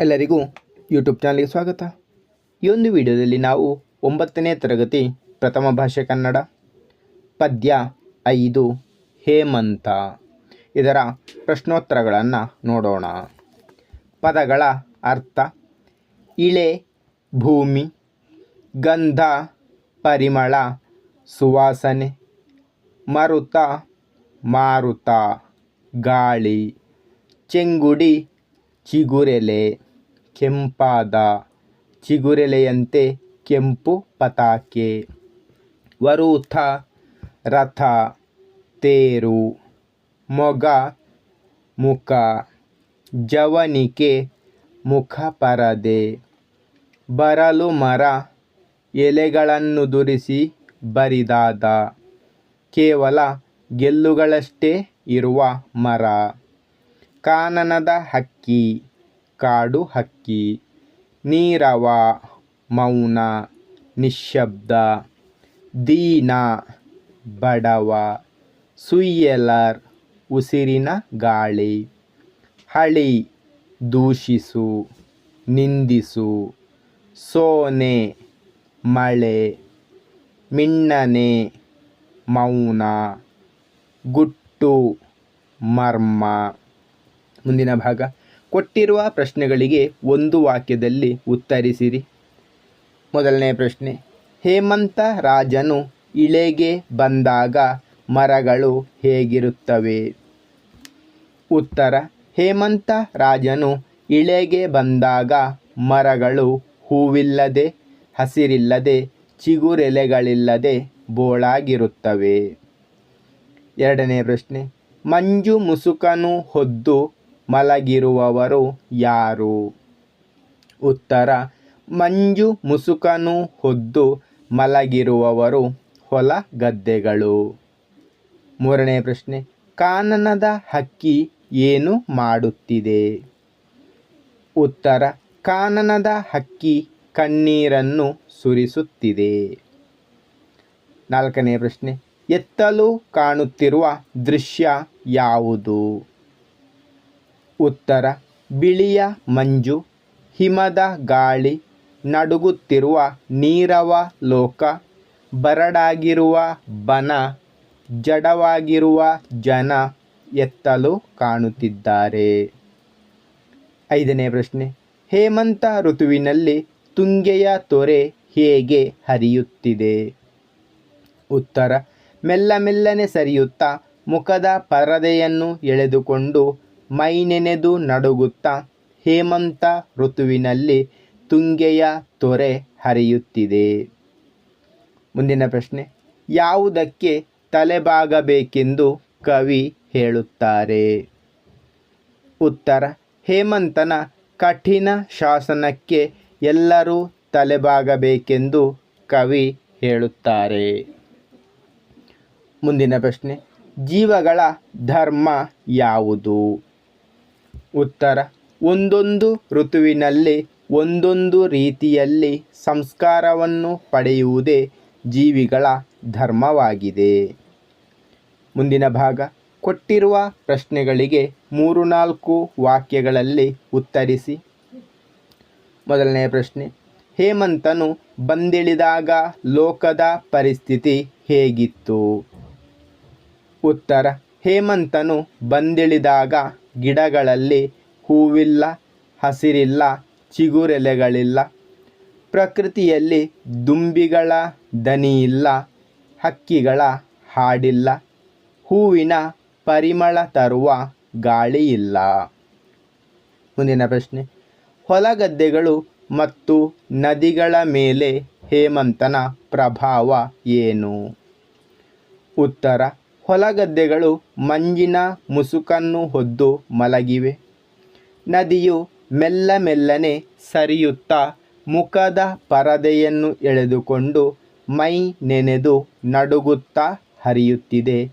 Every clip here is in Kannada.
ಎಲ್ಲರಿಗೂ ಯೂಟ್ಯೂಬ್ ಚಾನಲ್ಗೆ ಸ್ವಾಗತ. ಈ ಒಂದು ವಿಡಿಯೋದಲ್ಲಿ ನಾವು ಒಂಬತ್ತನೇ ತರಗತಿ ಪ್ರಥಮ ಭಾಷೆ ಕನ್ನಡ, ಪದ್ಯ ಐದು, ಹೇಮಂತ. ಇದರ ಪ್ರಶ್ನೋತ್ತರಗಳನ್ನು ನೋಡೋಣ. ಪದಗಳ ಅರ್ಥ, ಇಳೆ, ಭೂಮಿ, ಗಂಧ, ಪರಿಮಳ, ಸುವಾಸನೆ, ಮರುತ, ಮಾರುತ, ಗಾಳಿ, ಚೆಂಗುಡಿ ಚಿಗುರೆಲೆ, ಕೆಂಪಾದ, ಚಿಗುರೆಲೆಯಂತೆ ಕೆಂಪು ಪತಾಕೆ, ವರೂಥ, ರಥ, ತೇರು, ಮೊಗ, ಮುಖ, ಜವನಿಕೆ, ಮುಖ ಪರದೆ, ಬರಲು ಮರ ಎಲೆಗಳನ್ನುದುರಿಸಿ ಬರಿದಾದ, ಕೇವಲ ಗೆಲ್ಲುಗಳಷ್ಟೇ ಇರುವ ಮರ. ಕಾನನದ ಹಕ್ಕಿ, ಕಾಡು ಹಕ್ಕಿ, ನೀರವ, ಮೌನ, ನಿಶ್ಶಬ್ದ, ದೀನ, ಬಡವ, ಸುಯ್ಯಲರ್, ಉಸಿರಿನ ಗಾಳಿ, ಹಳಿ, ದೂಷಿಸು, ನಿಂದಿಸು, ಸೋನೆ, ಮಳೆ, ಮಿಣ್ಣನೆ, ಮೌನ, ಗುಟ್ಟು, ಮರ್ಮ. ಮುಂದಿನ ಭಾಗ. ಕೊಟ್ಟಿರುವ ಪ್ರಶ್ನೆಗಳಿಗೆ ಒಂದು ವಾಕ್ಯದಲ್ಲಿ ಉತ್ತರಿಸಿರಿ. ಮೊದಲನೇ ಪ್ರಶ್ನೆ, ಹೇಮಂತ ರಾಜನು ಇಳೆಗೆ ಬಂದಾಗ ಮರಗಳು ಹೇಗಿರುತ್ತವೆ? ಉತ್ತರ, ಹೇಮಂತ ರಾಜನು ಇಳೆಗೆ ಬಂದಾಗ ಮರಗಳು ಹೂವಿಲ್ಲದೆ, ಹಸಿರಿಲ್ಲದೆ, ಚಿಗುರೆಲೆಗಳಿಲ್ಲದೆ ಬೋಳಾಗಿರುತ್ತವೆ. ಎರಡನೇ ಪ್ರಶ್ನೆ, ಮಂಜು ಮುಸುಕನು ಹೊದ್ದು ಮಲಗಿರುವವರು ಯಾರು? ಉತ್ತರ, ಮಂಜು ಮುಸುಕನು ಹೊದ್ದು ಮಲಗಿರುವವರು ಹೊಲ ಗದ್ದೆಗಳು ಮೂರನೇ ಪ್ರಶ್ನೆ, ಕಾನನದ ಹಕ್ಕಿ ಏನು ಮಾಡುತ್ತಿದೆ? ಉತ್ತರ, ಕಾನನದ ಹಕ್ಕಿ ಕಣ್ಣೀರನ್ನು ಸುರಿಸುತ್ತಿದೆ. ನಾಲ್ಕನೇ ಪ್ರಶ್ನೆ, ಎತ್ತಲು ಕಾಣುತ್ತಿರುವ ದೃಶ್ಯ ಯಾವುದು? ಉತ್ತರ. ಬಿಳಿಯ ಮಂಜು, ಹಿಮದ ಗಾಳಿ, ನಡುಗುತ್ತಿರುವ ನೀರವ ಲೋಕ, ಬರಡಾಗಿರುವ ಬನ, ಜಡವಾಗಿರುವ ಜನ ಎತ್ತಲು ಕಾಣುತ್ತಿದ್ದಾರೆ. ಐದನೇ ಪ್ರಶ್ನೆ. ಹೇಮಂತ ಋತುವಿನಲ್ಲಿ ತುಂಗೆಯ ತೊರೆ ಹೇಗೆ ಹರಿಯುತ್ತಿದೆ? ಉತ್ತರ. ಮೆಲ್ಲ ಮೆಲ್ಲನೆ ಸರಿಯುತ್ತಾ ಮುಖದ ಪರದೆಯನ್ನು ಎಳೆದುಕೊಂಡು ಮೈ ನೆನೆದು ನಡುಗುತ್ತಾ ಹೇಮಂತ ಋತುವಿನಲ್ಲಿ ತುಂಗೆಯ ತೊರೆ ಹರಿಯುತ್ತಿದೆ. ಮುಂದಿನ ಪ್ರಶ್ನೆ, ಯಾವುದಕ್ಕೆ ತಲೆಬಾಗಬೇಕೆಂದು ಕವಿ ಹೇಳುತ್ತಾರೆ. ಉತ್ತರ, ಹೇಮಂತನ ಕಠಿಣ ಶಾಸನಕ್ಕೆ ಎಲ್ಲರೂ ತಲೆಬಾಗಬೇಕೆಂದು ಕವಿ ಹೇಳುತ್ತಾರೆ. ಮುಂದಿನ ಪ್ರಶ್ನೆ, ಜೀವಗಳ ಧರ್ಮ ಯಾವುದು? ಉತ್ತರ. ಒಂದೊಂದು ಋತುವಿನಲ್ಲಿ, ಒಂದೊಂದು ರೀತಿಯಲ್ಲಿ ಸಂಸ್ಕಾರವನ್ನು ಪಡೆಯುವುದೇ ಜೀವಿಗಳ ಧರ್ಮವಾಗಿದೆ. ಮುಂದಿನ ಭಾಗ. ಕೊಟ್ಟಿರುವ ಪ್ರಶ್ನೆಗಳಿಗೆ ಮೂರು ನಾಲ್ಕು ವಾಕ್ಯಗಳಲ್ಲಿ ಉತ್ತರಿಸಿ. ಮೊದಲನೆಯ ಪ್ರಶ್ನೆ. ಹೇಮಂತನು ಬಂದಿಳಿದಾಗ ಲೋಕದ ಪರಿಸ್ಥಿತಿ ಹೇಗಿತ್ತು? ಉತ್ತರ. ಹೇಮಂತನು ಬಂದಿಳಿದಾಗ ಗಿಡಗಳಲ್ಲಿ ಹೂವಿಲ್ಲ, ಹಸಿರಿಲ್ಲ, ಚಿಗುರೆಲೆಗಳಿಲ್ಲ. ಪ್ರಕೃತಿಯಲ್ಲಿ ದುಂಬಿಗಳ ದನಿಯಿಲ್ಲ, ಹಕ್ಕಿಗಳ ಹಾಡಿಲ್ಲ. ಹೂವಿನ ಪರಿಮಳ ತರುವ ಗಾಳಿಯಿಲ್ಲ. ಮುಂದಿನ ಪ್ರಶ್ನೆ. ಹೊಲಗದ್ದೆಗಳು ಮತ್ತು ನದಿಗಳ ಮೇಲೆ ಹೇಮಂತನ ಪ್ರಭಾವ ಏನು? ಉತ್ತರ ಹೊಲಗದ್ದೆಗಳು ಮಂಜಿನ ಮುಸುಕನ್ನು ಹೊದ್ದು ಮಲಗಿವೆ. ನದಿಯು ಮೆಲ್ಲ ಮೆಲ್ಲನೆ ಸರಿಯುತ್ತಾ ಮುಖದ ಪರದೆಯನ್ನು ಎಳೆದುಕೊಂಡು ಮೈ ನೆನೆದು ನಡುಗುತ್ತಾ ಹರಿಯುತ್ತಿದೆ.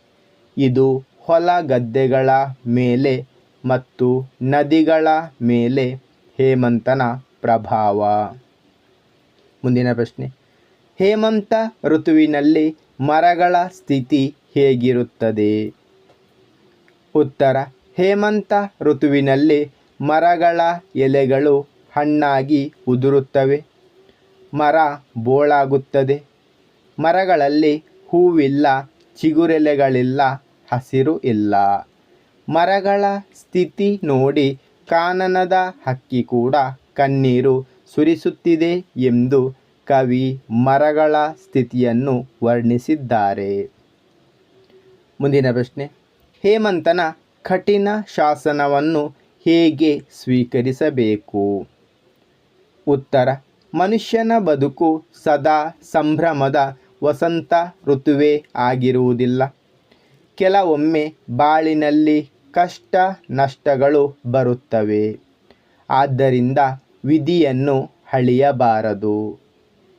ಇದು ಹೊಲ ಗದ್ದೆಗಳ ಮೇಲೆ ಮತ್ತು ನದಿಗಳ ಮೇಲೆ ಹೇಮಂತನ ಪ್ರಭಾವ. ಮುಂದಿನ ಪ್ರಶ್ನೆ. ಹೇಮಂತ ಋತುವಿನಲ್ಲಿ ಮರಗಳ ಸ್ಥಿತಿ ಹೇಗಿರುತ್ತದೆ? ಉತ್ತರ, ಹೇಮಂತ ಋತುವಿನಲ್ಲಿ ಮರಗಳ ಎಲೆಗಳು ಹಣ್ಣಾಗಿ ಉದುರುತ್ತವೆ. ಮರ ಬೋಳಾಗುತ್ತದೆ. ಮರಗಳಲ್ಲಿ ಹೂವಿಲ್ಲ, ಚಿಗುರೆಲೆಗಳಿಲ್ಲ, ಹಸಿರು ಇಲ್ಲ. ಮರಗಳ ಸ್ಥಿತಿ ನೋಡಿ ಕಾನನದ ಹಕ್ಕಿ ಕೂಡ ಕಣ್ಣೀರು ಸುರಿಸುತ್ತಿದೆ ಎಂದು ಕವಿ ಮರಗಳ ಸ್ಥಿತಿಯನ್ನು ವರ್ಣಿಸಿದ್ದಾರೆ. ಮುಂದಿನ ಪ್ರಶ್ನೆ. ಹೇಮಂತನ ಕಠಿಣ ಶಾಸನವನ್ನು ಹೇಗೆ ಸ್ವೀಕರಿಸಬೇಕು? ಉತ್ತರ, ಮನುಷ್ಯನ ಬದುಕು ಸದಾ ಸಂಭ್ರಮದ ವಸಂತ ಋತುವೇ ಆಗಿರುವುದಿಲ್ಲ. ಕೆಲವೊಮ್ಮೆ ಬಾಳಿನಲ್ಲಿ ಕಷ್ಟ ನಷ್ಟಗಳು ಬರುತ್ತವೆ. ಆದ್ದರಿಂದ ವಿಧಿಯನ್ನು ಹಳಿಯಬಾರದು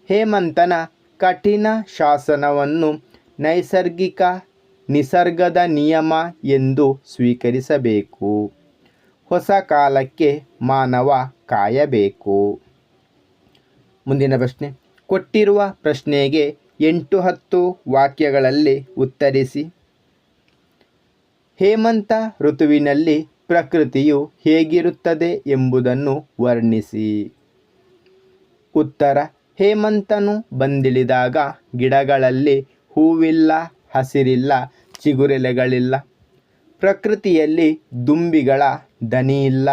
ಹೇಮಂತನ ಕಠಿಣ ಶಾಸನವನ್ನು ನೈಸರ್ಗಿಕ ನಿಸರ್ಗದ ನಿಯಮ ಎಂದು ಸ್ವೀಕರಿಸಬೇಕು. ಹೊಸ ಕಾಲಕ್ಕೆ ಮಾನವ ಕಾಯಬೇಕು. ಮುಂದಿನ ಪ್ರಶ್ನೆ. ಕೊಟ್ಟಿರುವ ಪ್ರಶ್ನೆಗೆ ಎಂಟು ಹತ್ತು ವಾಕ್ಯಗಳಲ್ಲಿ ಉತ್ತರಿಸಿ. ಹೇಮಂತ ಋತುವಿನಲ್ಲಿ ಪ್ರಕೃತಿಯು ಹೇಗಿರುತ್ತದೆ ಎಂಬುದನ್ನು ವರ್ಣಿಸಿ. ಉತ್ತರ. ಹೇಮಂತನು ಬಂದಿಳಿದಾಗ ಗಿಡಗಳಲ್ಲಿ ಹೂವಿಲ್ಲ ಹಸಿರಿಲ್ಲ, ಚಿಗುರೆಲೆಗಳಿಲ್ಲ. ಪ್ರಕೃತಿಯಲ್ಲಿ ದುಂಬಿಗಳ ದನಿಯಿಲ್ಲ,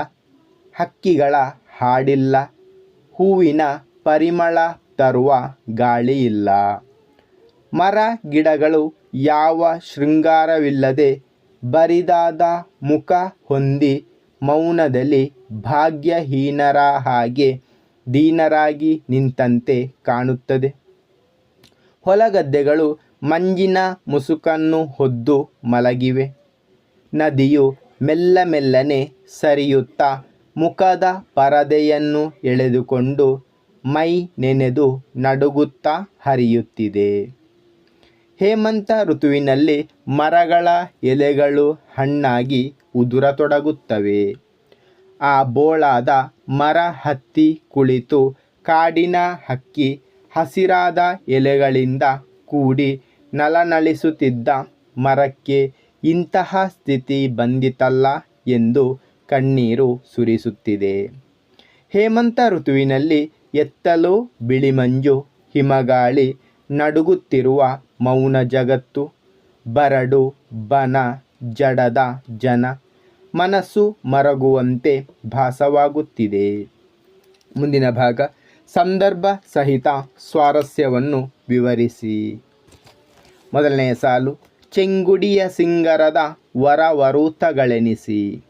ಹಕ್ಕಿಗಳ ಹಾಡಿಲ್ಲ, ಹೂವಿನ ಪರಿಮಳ ತರುವ ಗಾಳಿಯಿಲ್ಲ. ಮರ, ಗಿಡಗಳು ಯಾವ ಶೃಂಗಾರವಿಲ್ಲದೆ ಬರಿದಾದ ಮುಖ ಹೊಂದಿ ಮೌನದಲ್ಲಿ ಭಾಗ್ಯಹೀನರ ಹಾಗೆ ದೀನರಾಗಿ ನಿಂತಂತೆ ಕಾಣುತ್ತದೆ. ಹೊಲಗದ್ದೆಗಳು ಮಂಜಿನ ಮುಸುಕನ್ನು ಹೊದ್ದು ಮಲಗಿವೆ. ನದಿಯು ಮೆಲ್ಲ ಮೆಲ್ಲನೆ ಸರಿಯುತ್ತಾ ಮುಖದ ಪರದೆಯನ್ನು ಎಳೆದುಕೊಂಡು ಮೈ ನೆನೆದು ನಡುಗುತ್ತಾ ಹರಿಯುತ್ತಿದೆ. ಹೇಮಂತ ಋತುವಿನಲ್ಲಿ ಮರಗಳ ಎಲೆಗಳು ಹಣ್ಣಾಗಿ ಉದುರತೊಡಗುತ್ತವೆ. ಆ ಬೋಳಾದ ಮರ ಹತ್ತಿ ಕುಳಿತು ಕಾಡಿನ ಹಕ್ಕಿ ಹಸಿರಾದ ಎಲೆಗಳಿಂದ ಕೂಡಿ ನಲನಳಿಸುತ್ತಿದ್ದ ಮರಕ್ಕೆ ಇಂತಹ ಸ್ಥಿತಿ ಬಂದಿತಲ್ಲ ಎಂದು ಕಣ್ಣೀರು ಸುರಿಸುತ್ತಿದೆ. ಹೇಮಂತ ಋತುವಿನಲ್ಲಿ ಎತ್ತಲು ಬಿಳಿಮಂಜು ಹಿಮಗಾಳಿ ನಡುಗುತ್ತಿರುವ ಮೌನ ಜಗತ್ತು, ಬರಡು, ಬನ, ಜಡದ ಜನ ಮನಸ್ಸು ಮರಗುವಂತೆ ಭಾಸವಾಗುತ್ತಿದೆ. ಮುಂದಿನ ಭಾಗ, ಸಂದರ್ಭ ಸಹಿತ ಸ್ವಾರಸ್ಯವನ್ನು ವಿವರಿಸಿ. ಮೊದಲನೆಯ ಸಾಲು, ಚೆಂಗುಡಿಯ ಸಿಂಗರದ ವರವರೂತಗಳೆನಿಸಿ.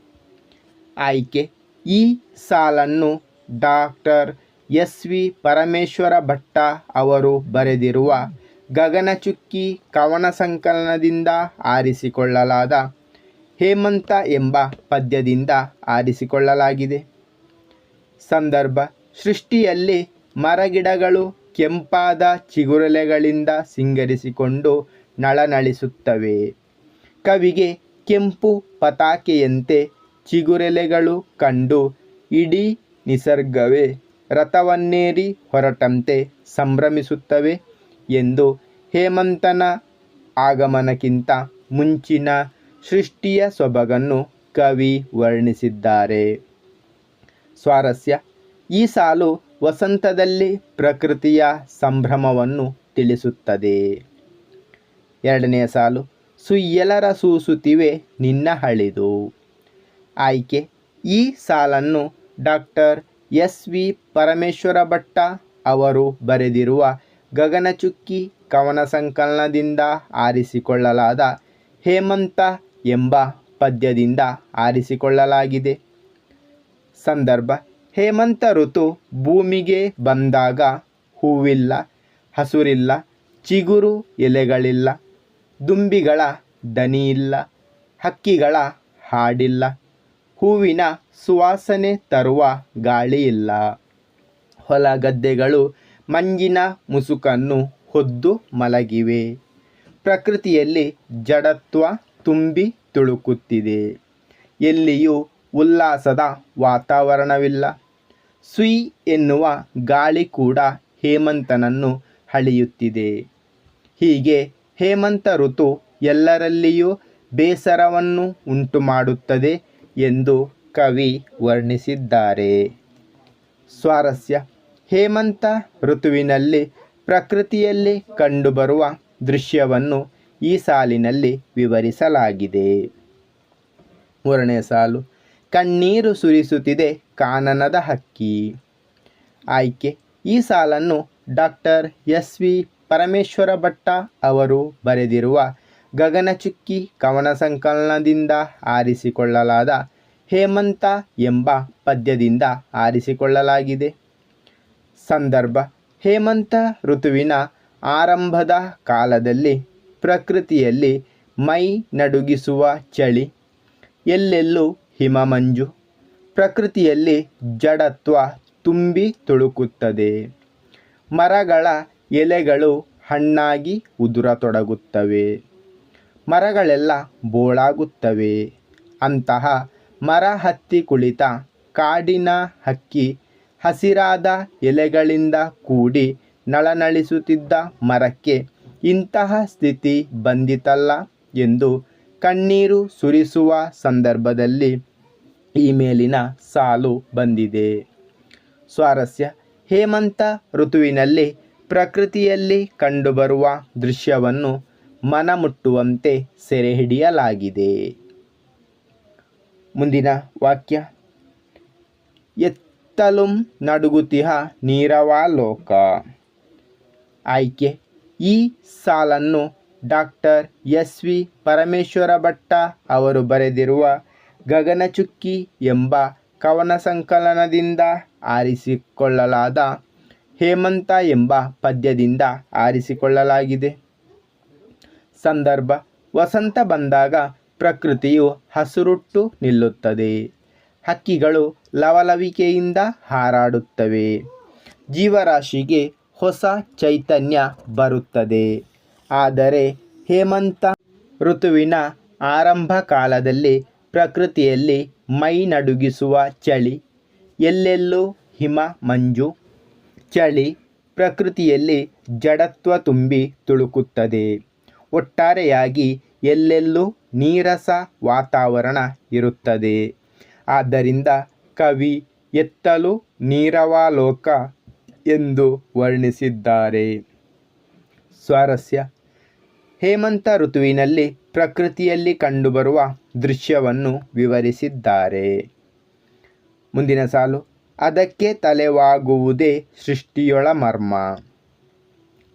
ಆಯ್ಕೆ, ಈ ಸಾಲನ್ನು doctor S V Parameshwara Bhatta ಅವರು ಬರೆದಿರುವ ಗಗನಚುಕ್ಕಿ ಕವನ ಸಂಕಲನದಿಂದ ಆರಿಸಿಕೊಳ್ಳಲಾದ ಹೇಮಂತ ಎಂಬ ಪದ್ಯದಿಂದ ಆರಿಸಿಕೊಳ್ಳಲಾಗಿದೆ. ಸಂದರ್ಭ, ಸೃಷ್ಟಿಯಲ್ಲಿ ಮರಗಿಡಗಳು ಕೆಂಪಾದ ಚಿಗುರೆಲೆಗಳಿಂದ ಸಿಂಗರಿಸಿಕೊಂಡು ನಳನಳಿಸುತ್ತವೆ. ಕವಿಗೆ ಕೆಂಪು ಪತಾಕೆಯಂತೆ ಚಿಗುರೆಲೆಗಳು ಕಂಡು ಇಡೀ ನಿಸರ್ಗವೇ ರಥವನ್ನೇರಿ ಹೊರಟಂತೆ ಸಂಭ್ರಮಿಸುತ್ತವೆ ಎಂದು ಹೇಮಂತನ ಆಗಮನಕ್ಕಿಂತ ಮುಂಚಿನ ಸೃಷ್ಟಿಯ ಸೊಬಗನ್ನು ಕವಿ ವರ್ಣಿಸಿದ್ದಾರೆ. ಸ್ವಾರಸ್ಯ, ಈ ಸಾಲು ವಸಂತದಲ್ಲಿ ಪ್ರಕೃತಿಯ ಸಂಭ್ರಮವನ್ನು ತಿಳಿಸುತ್ತದೆ. ಎರಡನೆಯ ಸಾಲು, ಸುಯ್ಯಲರ ಸೂಸುತ್ತಿವೆ ನಿನ್ನ ಹಳಿದು. ಆಯ್ಕೆ, ಈ ಸಾಲನ್ನು doctor S V Parameshwara Bhatta ಅವರು ಬರೆದಿರುವ ಗಗನಚುಕ್ಕಿ ಕವನ ಸಂಕಲನದಿಂದ ಆರಿಸಿಕೊಳ್ಳಲಾದ ಹೇಮಂತ ಎಂಬ ಪದ್ಯದಿಂದ ಆರಿಸಿಕೊಳ್ಳಲಾಗಿದೆ. ಸಂದರ್ಭ ಹೇಮಂತ ಋತು ಭೂಮಿಗೆ ಬಂದಾಗ ಹೂವಿಲ್ಲ, ಹಸುರಿಲ್ಲ, ಚಿಗುರು ಎಲೆಗಳಿಲ್ಲ, ದುಂಬಿಗಳ ದನಿಯಿಲ್ಲ, ಹಕ್ಕಿಗಳ ಹಾಡಿಲ್ಲ, ಹೂವಿನ ಸುವಾಸನೆ ತರುವ ಗಾಳಿಯಿಲ್ಲ. ಹೊಲ ಗದ್ದೆಗಳು ಮಂಜಿನ ಮುಸುಕನ್ನು ಹೊದ್ದು ಮಲಗಿವೆ. ಪ್ರಕೃತಿಯಲ್ಲಿ ಜಡತ್ವ ತುಂಬಿ ತುಳುಕುತ್ತಿದೆ. ಎಲ್ಲಿಯೂ ಉಲ್ಲಾಸದ ವಾತಾವರಣವಿಲ್ಲ. ಸುಯ್ ಎನ್ನುವ ಗಾಳಿ ಕೂಡ ಹೇಮಂತನನ್ನು ಹಳಿಯುತ್ತಿದೆ ಹೀಗೆ ಹೇಮಂತ ಋತು ಎಲ್ಲರಲ್ಲಿಯೂ ಬೇಸರವನ್ನು ಉಂಟುಮಾಡುತ್ತದೆ ಎಂದು ಕವಿ ವರ್ಣಿಸಿದ್ದಾರೆ. ಸ್ವಾರಸ್ಯ. ಹೇಮಂತ ಋತುವಿನಲ್ಲಿ ಪ್ರಕೃತಿಯಲ್ಲಿ ಕಂಡುಬರುವ ದೃಶ್ಯವನ್ನು ಈ ಸಾಲಿನಲ್ಲಿ ವಿವರಿಸಲಾಗಿದೆ. ಮೂರನೇ ಸಾಲು. ಕಣ್ಣೀರು ಸುರಿಸುತ್ತಿದೆ ಕಾನನದ ಹಕ್ಕಿ. ಆಯ್ಕೆ, ಈ ಸಾಲನ್ನು doctor S V Parameshwara Bhatta ಅವರು ಬರೆದಿರುವ ಗಗನಚುಕ್ಕಿ ಕವನ ಸಂಕಲನದಿಂದ ಆರಿಸಿಕೊಳ್ಳಲಾದ ಹೇಮಂತ ಎಂಬ ಪದ್ಯದಿಂದ ಆರಿಸಿಕೊಳ್ಳಲಾಗಿದೆ. ಸಂದರ್ಭ, ಹೇಮಂತ ಋತುವಿನ ಆರಂಭದ ಕಾಲದಲ್ಲಿ ಪ್ರಕೃತಿಯಲ್ಲಿ ಮೈ ನಡುಗಿಸುವ ಚಳಿ, ಎಲ್ಲೆಲ್ಲೂ ಹಿಮಮಂಜು ಪ್ರಕೃತಿಯಲ್ಲಿ ಜಡತ್ವ ತುಂಬಿ ತುಳುಕುತ್ತದೆ. ಮರಗಳ ಎಲೆಗಳು ಹಣ್ಣಾಗಿ ಉದುರತೊಡಗುತ್ತವೆ. ಮರಗಳೆಲ್ಲ ಬೋಳಾಗುತ್ತವೆ. ಅಂತಹ ಮರ ಹತ್ತಿ ಕುಳಿತ ಕಾಡಿನ ಹಕ್ಕಿ ಹಸಿರಾದ ಎಲೆಗಳಿಂದ ಕೂಡಿ ನಳನಳಿಸುತ್ತಿದ್ದ ಮರಕ್ಕೆ ಇಂತಹ ಸ್ಥಿತಿ ಬಂದಿತಲ್ಲ ಎಂದು ಕಣ್ಣೀರು ಸುರಿಸುವ ಸಂದರ್ಭದಲ್ಲಿ ಈ ಸಾಲು ಬಂದಿದೆ. ಸ್ವಾರಸ್ಯ. ಹೇಮಂತ ಋತುವಿನಲ್ಲಿ ಪ್ರಕೃತಿಯಲ್ಲಿ ಕಂಡುಬರುವ ದೃಶ್ಯವನ್ನು ಮನಮುಟ್ಟುವಂತೆ ಸೆರೆ ಹಿಡಿಯಲಾಗಿದೆ ಮುಂದಿನ ವಾಕ್ಯ. ಎತ್ತಲುಂ ನಡುಗುತಿಹ ನೀರವಾಲೋಕ. ಆಯ್ಕೆ. ಈ ಸಾಲನ್ನು doctor S V Parameshwara Bhatta ಅವರು ಬರೆದಿರುವ ಗಗನಚುಕ್ಕಿ ಎಂಬ ಕವನ ಸಂಕಲನದಿಂದ ಆರಿಸಿಕೊಳ್ಳಲಾದ ಹೇಮಂತ ಎಂಬ ಪದ್ಯದಿಂದ ಆರಿಸಿಕೊಳ್ಳಲಾಗಿದೆ. ಸಂದರ್ಭ. ವಸಂತ ಬಂದಾಗ ಪ್ರಕೃತಿಯು ಹಸುರುಟ್ಟು ನಿಲ್ಲುತ್ತದೆ. ಹಕ್ಕಿಗಳು ಲವಲವಿಕೆಯಿಂದ ಹಾರಾಡುತ್ತವೆ. ಜೀವರಾಶಿಗೆ ಹೊಸ ಚೈತನ್ಯ ಬರುತ್ತದೆ. ಆದರೆ ಹೇಮಂತ ಋತುವಿನ ಆರಂಭ ಕಾಲದಲ್ಲಿ ಪ್ರಕೃತಿಯಲ್ಲಿ ಮೈ ನಡುಗಿಸುವ ಚಳಿ, ಎಲ್ಲೆಲ್ಲೂ ಹಿಮ ಮಂಜು. ಚಳಿ ಪ್ರಕೃತಿಯಲ್ಲಿ ಜಡತ್ವ ತುಂಬಿ ತುಳುಕುತ್ತದೆ. ಒಟ್ಟಾರೆಯಾಗಿ ಎಲ್ಲೆಲ್ಲೂ ನೀರಸ ವಾತಾವರಣ ಇರುತ್ತದೆ. ಆದ್ದರಿಂದ ಕವಿ ಎತ್ತಲು ನೀರವಾಲೋಕ ಎಂದು ವರ್ಣಿಸಿದ್ದಾರೆ. ಸ್ವಾರಸ್ಯ. ಹೇಮಂತ ಋತುವಿನಲ್ಲಿ ಪ್ರಕೃತಿಯಲ್ಲಿ ಕಂಡುಬರುವ ದೃಶ್ಯವನ್ನು ವಿವರಿಸಿದ್ದಾರೆ. ಮುಂದಿನ ಸಾಲು. ಅದಕ್ಕೆ ತಲೆವಾಗುವುದೇ ಸೃಷ್ಟಿಯೊಳ ಮರ್ಮ.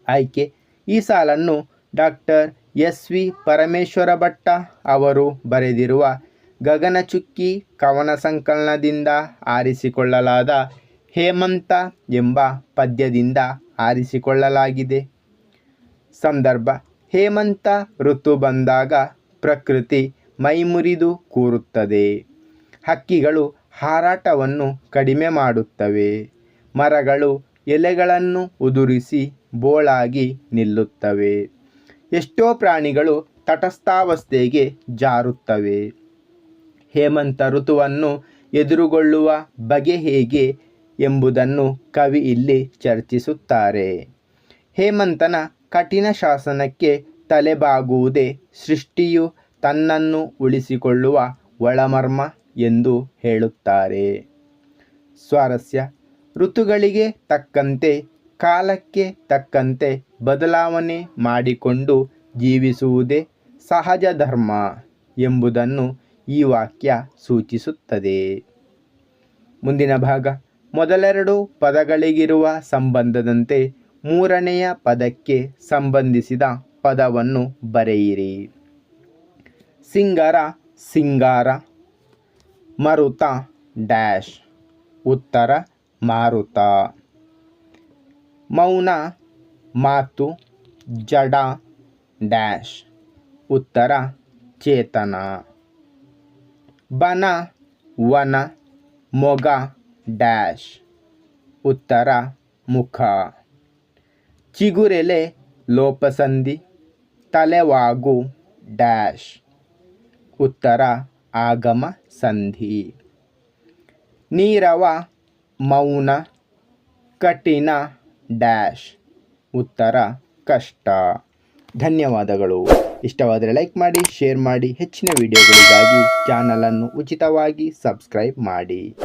ಆಯ್ಕೆ. ಈ ಸಾಲನ್ನು doctor S. V. Parameshwara Bhatta ಅವರು ಬರೆದಿರುವ ಗಗನಚುಕ್ಕಿ ಕವನ ಸಂಕಲನದಿಂದ ಆರಿಸಿಕೊಳ್ಳಲಾದ ಹೇಮಂತ ಎಂಬ ಪದ್ಯದಿಂದ ಆರಿಸಿಕೊಳ್ಳಲಾಗಿದೆ. ಸಂದರ್ಭ. ಹೇಮಂತ ಋತು ಬಂದಾಗ ಪ್ರಕೃತಿ ಮೈಮುರಿದು ಕೂರುತ್ತದೆ. ಹಕ್ಕಿಗಳು ಹಾರಾಟವನ್ನು ಕಡಿಮೆ ಮಾಡುತ್ತವೆ. ಮರಗಳು ಎಲೆಗಳನ್ನು ಉದುರಿಸಿ ಬೋಳಾಗಿ ನಿಲ್ಲುತ್ತವೆ. ಎಷ್ಟೋ ಪ್ರಾಣಿಗಳು ತಟಸ್ಥಾವಸ್ಥೆಗೆ ಜಾರುತ್ತವೆ. ಹೇಮಂತ ಋತುವನ್ನು ಎದುರುಗೊಳ್ಳುವ ಬಗೆ ಹೇಗೆ ಎಂಬುದನ್ನು ಕವಿ ಇಲ್ಲಿ ಚರ್ಚಿಸುತ್ತಾರೆ. ಹೇಮಂತನ ಕಠಿಣ ಶಾಸನಕ್ಕೆ ತಲೆಬಾಗುವುದೇ ಸೃಷ್ಟಿಯು ತನ್ನನ್ನು ಉಳಿಸಿಕೊಳ್ಳುವ ಒಳಮರ್ಮ ಎಂದು ಹೇಳುತ್ತಾರೆ. ಸ್ವಾರಸ್ಯ. ಋತುಗಳಿಗೆ ತಕ್ಕಂತೆ, ಕಾಲಕ್ಕೆ ತಕ್ಕಂತೆ ಬದಲಾವಣೆ ಮಾಡಿಕೊಂಡು ಜೀವಿಸುವುದೇ ಸಹಜ ಧರ್ಮ ಎಂಬುದನ್ನು ಈ ವಾಕ್ಯ ಸೂಚಿಸುತ್ತದೆ. ಮುಂದಿನ ಭಾಗ. ಮೊದಲೆರಡು ಪದಗಳಿಗಿರುವ ಸಂಬಂಧದಂತೆ ಮೂರನೆಯ ಪದಕ್ಕೆ ಸಂಬಂಧಿಸಿದ ಪದವನ್ನು ಬರೆಯಿರಿ. ಸಿಂಗಾರ ಸಿಂಗಾರ. ಮರುತ, ಡ್ಯಾಶ್. ಉತ್ತರ, ಮಾರುತ. ಮೌನ, ಮಾತು, ಜಡ, ಡ್ಯಾಶ್. ಉತ್ತರ, ಚೇತನ. ಬನ, ವನ, ಮೊಗ, ಡ್ಯಾಶ್. ಉತ್ತರ, ಮುಖ. ಚಿಗುರೆಲೆ ಲೋಪಸಂಧಿ ತಲೆವಾಗು ಡ್ಯಾಶ್. ಉತ್ತರ, ಆಗಮ ಸಂಧಿ. ನೀರವ, ಮೌನ, ಕಠಿಣ ಡ್ಯಾಶ್. ಉತ್ತರ, ಕಷ್ಟ. ಧನ್ಯವಾದಗಳು. ಇಷ್ಟವಾದರೆ ಲೈಕ್ ಮಾಡಿ, ಶೇರ್ ಮಾಡಿ. ಹೆಚ್ಚಿನ ವಿಡಿಯೋಗಳಿಗಾಗಿ ಚಾನಲನ್ನು ಉಚಿತವಾಗಿ ಸಬ್ಸ್ಕ್ರೈಬ್ ಮಾಡಿ.